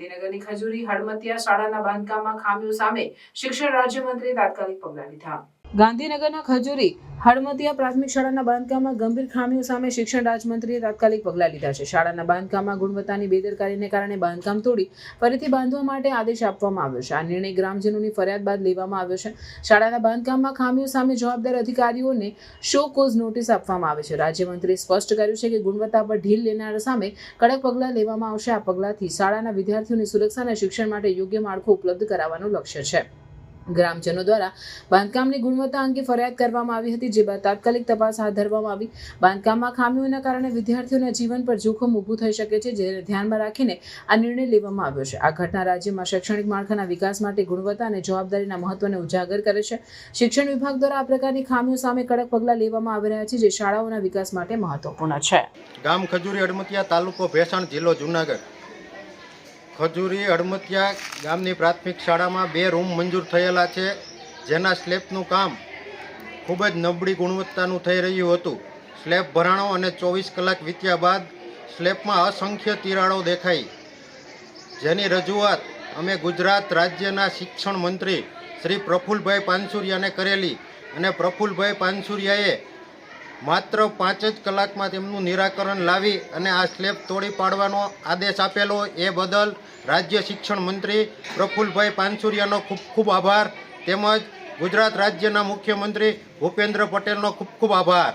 ગાંધીનગરની ખજૂરી હળમતિયા શાળાના બાંધકામમાં ખામીઓ સામે શિક્ષણ રાજ્યમંત્રીએ તાત્કાલિક પગલાં લીધા. ગાંધીનગરના ખજૂરી હળમતિયા પ્રાથમિક શાળાના બાંધકામમાં ગંભીર ખામીઓ સામે શિક્ષણ રાજમંત્રીએ તાત્કાલિક પગલાં લીધા છે. શાળાના બાંધકામમાં ગુણવત્તાની બેદરકારીને કારણે બાંધકામ તોડી ફરીથી બાંધવા માટે આદેશ આપવામાં આવ્યો છે. આ નિર્ણય ગ્રામજનોની ફરિયાદ બાદ લેવામાં આવ્યો છે. શાળાના બાંધકામમાં ખામીઓ સામે જવાબદાર અધિકારીઓને શો કોઝ નોટિસ આપવામાં આવે છે. રાજ્યમંત્રીએ સ્પષ્ટ કર્યું છે કે ગુણવત્તા પર ઢીલ લેનારા સામે કડક પગલાં લેવામાં આવશે. આ પગલાંથી શાળાના વિદ્યાર્થીઓની સુરક્ષા અને શિક્ષણ માટે યોગ્ય માળખું ઉપલબ્ધ કરાવવાનું લક્ષ્ય છે. ગ્રામજનો દ્વારા બાંધકામની ગુણવત્તા અંગે ફરિયાદ કરવામાં આવી હતી, જે બાદ તાત્કાલિક તપાસ હાથ ધરવામાં આવી. બાંધકામમાં ખામીઓના કારણે વિદ્યાર્થીઓના જીવન પર જોખમ ઊભું થઈ શકે છે, જેને ધ્યાનમાં રાખીને આ નિર્ણય લેવામાં આવ્યો છે. આ ઘટના રાજ્યમાં શૈક્ષણિક માળખાના વિકાસ માટે ગુણવત્તા અને જવાબદારીના મહત્વને ઉજાગર કરે છે. શિક્ષણ વિભાગ દ્વારા આ પ્રકારની ખામીઓ સામે કડક પગલાં લેવામાં આવી રહ્યા છે, જે શાળાઓના વિકાસ માટે મહત્વપૂર્ણ છે. ગામ ખજૂરી, અડમતિયા તાલુકો ભેસાણ જિલ્લો જુનાગઢ. ખજૂરી અડમતિયા ગામની પ્રાથમિક શાળામાં બે રૂમ મંજૂર થયેલા છે, જેના સ્લેબનું કામ ખૂબ જ નબળી ગુણવત્તાનું થઈ રહ્યું હતું. સ્લેબ ભરાણો અને ચોવીસ કલાક વીત્યા બાદ સ્લેબમાં અસંખ્ય તિરાડો દેખાઈ. જેની રજૂઆત અમે ગુજરાત રાજ્યના શિક્ષણ મંત્રી શ્રી પ્રફુલભાઈ પાનસુરિયાને કરેલી અને પ્રફુલભાઈ પાનસુરિયાએ માત્ર પાંચ જ કલાકમાં તેમનું નિરાકરણ લાવી અને આ સ્લેબ તોડી પાડવાનો આદેશ આપેલો એ બદલ રાજ્ય શિક્ષણ મંત્રી પ્રફુલભાઈ પાનસુરિયાનો ખૂબ ખૂબ આભાર. તેમજ ગુજરાત રાજ્યના મુખ્યમંત્રી ભૂપેન્દ્ર પટેલનો ખૂબ ખૂબ આભાર.